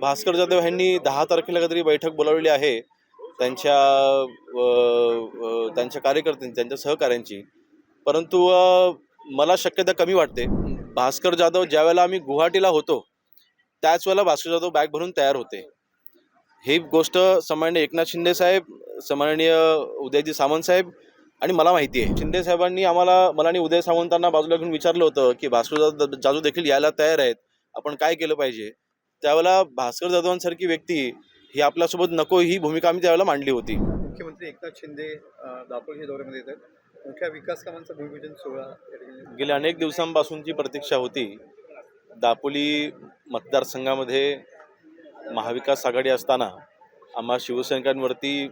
भास्कर जाधव यांनी दहा तारखेला काहीतरी बैठक बोलावलेली आहे. त्यांच्या त्यांच्या कार्यकर्त्यांची त्यांच्या सहकाऱ्यांची. परंतु मला शक्यता कमी वाटते. भास्कर जाधव ज्यावेळेला आम्ही गुवाहाटीला होतो त्याच वेळेला भास्कर जाधव बॅग भरून तयार होते. ही गोष्ट सन्माननीय एकनाथ शिंदे साहेब सन्माननीय उदयजी सामंत साहेब आणि मला माहिती आहे. शिंदे साहेबांनी आम्हाला मला आणि उदय सावंतांना बाजूला घेऊन विचारलं होतं की भास्कर जाधव जाधव देखील यायला तयार आहेत. आपण काय केलं पाहिजे? त्यावेळेला भास्कर जाधवांसारखी व्यक्ती ही आपल्यासोबत नको ही भूमिका आम्ही त्यावेळेला मांडली होती. मुख्यमंत्री एकनाथ शिंदे दापोली दौऱ्यामध्ये येत आहेत मोठ्या विकास कामांचा भूमिपूजन सोहळा गेल्या अनेक दिवसांपासूनची प्रतीक्षा होती. दापोली मतदारसंघामध्ये महाविकास आघाडी असताना आम्हा शिवसैनिकांवरती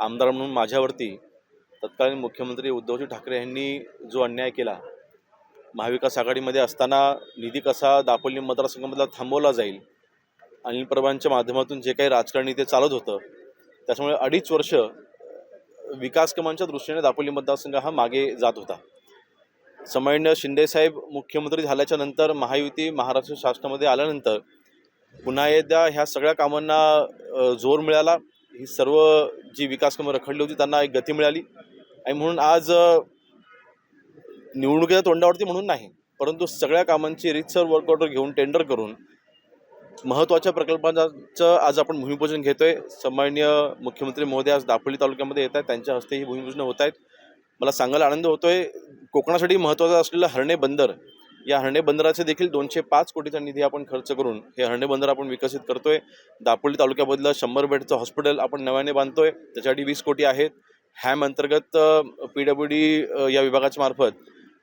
आमदार म्हणून माझ्यावरती तत्कालीन मुख्यमंत्री उद्धवजी ठाकरे यांनी जो अन्याय केला महाविकास आघाडीमध्ये असताना निधी कसा दापोली मतदारसंघामधला थांबवला जाईल अनिल प्रभांच्या माध्यमातून जे काही राजकारणी ते चालत होतं त्याच्यामुळे अडीच वर्ष विकास कामांच्या दृष्टीने दापोली मतदारसंघ हा मागे जात होता. सामान्य शिंदेसाहेब मुख्यमंत्री झाल्याच्यानंतर महायुती महाराष्ट्र शासनामध्ये आल्यानंतर पुन्हा एकदा ह्या सगळ्या कामांना जोर मिळाला. ही सर्व जी विकास कामं रखडली होती त्यांना एक गती मिळाली. आणि म्हणून आज निवडणुकीच्या तोंडावरती म्हणून नाही परंतु सगळ्या कामांची रितसर ऑर्डर घेऊन टेंडर करून महत्त्वाच्या प्रकल्पांचं आज आपण भूमिपूजन घेतोय. सन्माननीय मुख्यमंत्री महोदय आज दापोली तालुक्यामध्ये येत आहेत. त्यांच्या हस्ते ही भूमिपूजन होत आहेत. मला सांगायला आनंद होतोय. कोकणासाठी महत्त्वाचं असलेलं हर्णे बंदर. या हर्णे बंदराचे देखील दोनशे पाच कोटीचा निधी आपण खर्च करून हे हर्णे बंदर आपण विकसित करतोय. दापोली तालुक्यामधलं शंभर बेडचं हॉस्पिटल आपण नव्याने बांधतोय. त्याच्यासाठी वीस कोटी आहेत. हॅम अंतर्गत पी डब्ल्यू डी या विभागाच्या मार्फत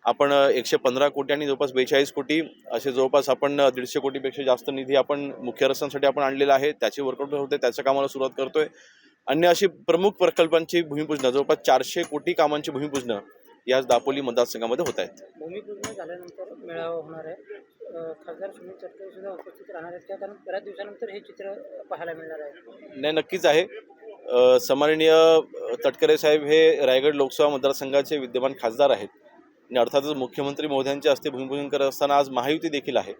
आपण एकशे पंधरा कोटी आणि जवळपास बेचाळीस कोटी असे जवळपास आपण दीडशे कोटीपेक्षा जास्त निधी आपण मुख्य रस्त्यांसाठी आपण आणलेला आहे. त्याची वर्कआउट होते त्याच्या कामाला सुरुवात करतोय. अन्य अशी प्रमुख प्रकल्पांची भूमिपूजनं जवळपास चारशे कोटी कामांची भूमिपूजनं याच दापोली मतदारसंघामध्ये होत आहेत. भूमिपूजन झाल्यानंतर मेळावा होणार आहे. खासदार सुनील तटकरे सुद्धा उपस्थित राहणार आहेत. त्या कारण बऱ्याच दिवसानंतर हे चित्र पाहायला मिळणार आहे. नाही नक्कीच आहे. सन्माननीय अ, तटकरे साहेब हे रायगड लोकसभा मतदारसंघाचे विद्यमान खासदार आहेत. आणि अर्थातच मुख्यमंत्री मोद्यांच्या हस्ते भूमिपूजन करत असताना आज महायुती देखील आहे.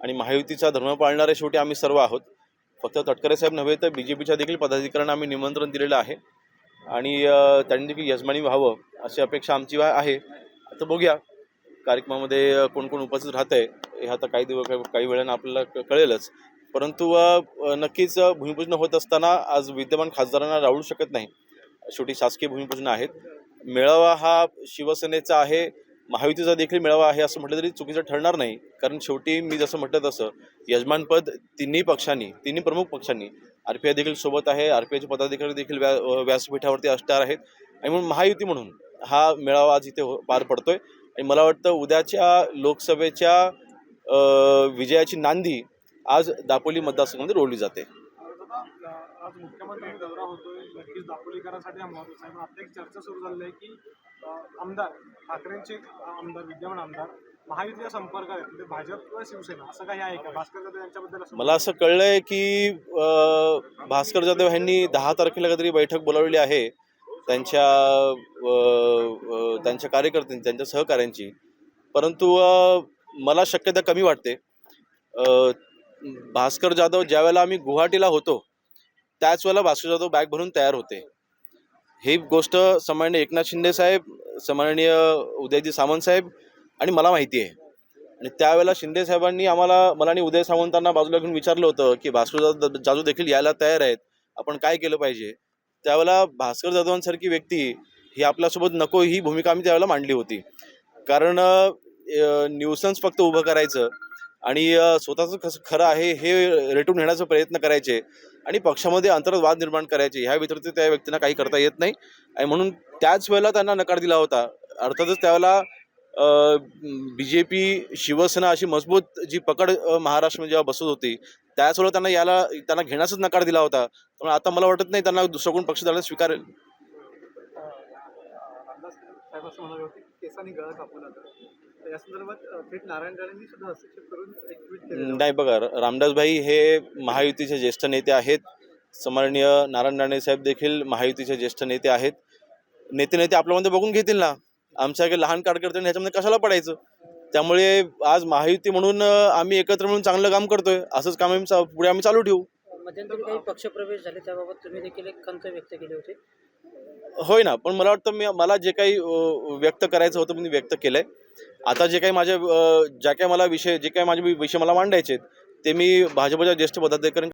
आणि महायुतीचा धर्म पाळणारे शेवटी आम्ही सर्व आहोत. फक्त तटकरे साहेब नव्हे तर बी जे पीच्या देखील पदाधिकाऱ्यांना आम्ही निमंत्रण दिलेलं आहे. आणि त्यांनी देखील यजमानी व्हावं अशी अपेक्षा आमची आहे. आता बघूया कार्यक्रमामध्ये कोण कोण उपस्थित राहत आहे हे आता काही दिवस काही वेळानं आपल्याला क- कळेलच. परंतु नक्कीच भूमिपूजन होत असताना आज विद्यमान खासदारांना राहू शकत नाही. शेवटी शासकीय भूमिपूजन आहेत. मेळावा हा शिवसेनेचा आहे. महायुतीचा देखील मेळावा आहे असं म्हटलं तरी चुकीचं ठरणार नाही. कारण शेवटी मी जसं म्हटलं तसं यजमानपद तिन्ही पक्षांनी तिन्ही प्रमुख पक्षांनी आर पी आय देखील सोबत आहे आर पी आयचे पदाधिकारी देखील व्या व्यासपीठावरती असणार आहेत. आणि म्हणून महायुती म्हणून हा मेळावा आज इथे हो पार पडतोय. आणि मला वाटतं उद्याच्या लोकसभेच्या विजयाची नांदी आज दापोली मतदारसंघामध्ये रोवली जाते. आज मुख्यमंत्री दौरा होतोय. नक्कीच दापोलीकरांसाठी हा महत्त्वाचा आहे. पण आता एक चर्चा सुरू झाली आहे की आमदार ठाकरेंचे आमदार विद्यमान आमदार महायुतीच्या संपर्कात आहेत. म्हणजे भाजप किंवा शिवसेना असं काही आहे का? भास्कर जाधव यांच्याबद्दल मला असं कळलंय की भास्कर जाधव यांनी दहा तारखेला काहीतरी बैठक बोलावलेली आहे. त्यांच्या त्यांच्या कार्यकर्त्यांची त्यांच्या सहकाऱ्यांची. परंतु मला शक्यता कमी वाटते. भास्कर जाधव ज्या वेळेला आम्ही गुवाहाटीला होतो त्याच वेळेला भास्कर जाधव बॅग भरून तयार होते. ही गोष्ट सन्माननीय एकनाथ शिंदे साहेब सन्माननीय उदयजी सामंत साहेब आणि मला माहिती आहे. आणि त्यावेळेला शिंदे साहेबांनी आम्हाला मला आणि उदय सावंतांना बाजूला घेऊन विचारलं होतं की भास्कर जाधव जाधव देखील यायला तयार आहेत. आपण काय केलं पाहिजे? त्यावेळेला भास्कर जाधवांसारखी व्यक्ती ही आपल्यासोबत नको ही भूमिका आम्ही त्यावेळेला मांडली होती. कारण न्यूसन्स फक्त उभं करायचं आणि स्वतःचं कसं खरं आहे हे रेटून नेण्याचा प्रयत्न करायचे. आणि पक्षामध्ये अंतर्गत वाद निर्माण करायचे ह्या व्यतिरिक्त त्या व्यक्तींना काही करता येत नाही. आणि म्हणून त्याच वेळेला त्यांना नकार दिला होता. अर्थातच त्यावेळेला बी जे पी शिवसेना अशी मजबूत जी पकड अ, महाराष्ट्रामध्ये जेव्हा बसत होती त्याचवेळेला त्यांना याला त्यांना घेण्यासच नकार दिला होता. त्यामुळे आता मला वाटत नाही त्यांना दुसरा कोण पक्ष द्यायला स्वीकारेल. साहेब असं म्हणाले होते की केसांनी गळा जातो तर या संदर्भात थेट नारायण राणेंनी सुद्धा हस्तक्षेप करून एक ट्विट केलं नाही बघा रामदासभाई हे महायुतीचे ज्येष्ठ नेते आहेत. सन्माननीय नारायण राणे साहेब देखील महायुतीचे ज्येष्ठ नेते आहेत. नेते नेते आपल्यामध्ये बघून घेतील ना. आमच्याकडे लहान कार्यकर्त्यांनी ह्याच्यामध्ये कशाला पडायचं? त्यामुळे आज महायुती म्हणून आम्ही एकत्र म्हणून चांगलं काम करतोय. असंच काम आम्ही चा- पुढे आम्ही चालू ठेवू. मध्यंतरी काही पक्षप्रवेश झाले त्याबाबत तुम्ही देखील एक खंत व्यक्त केली होती. होय ना पण मला वाटतं मी मला जे काही व्यक्त करायचं होतं मी व्यक्त केलं आहे आता जे काही माझ्या ज्या काही मला विषय जे काही माझे विषय मला मांडायचे आहेत, ते मी भाजपच्या ज्येष्ठ पदाधिकारी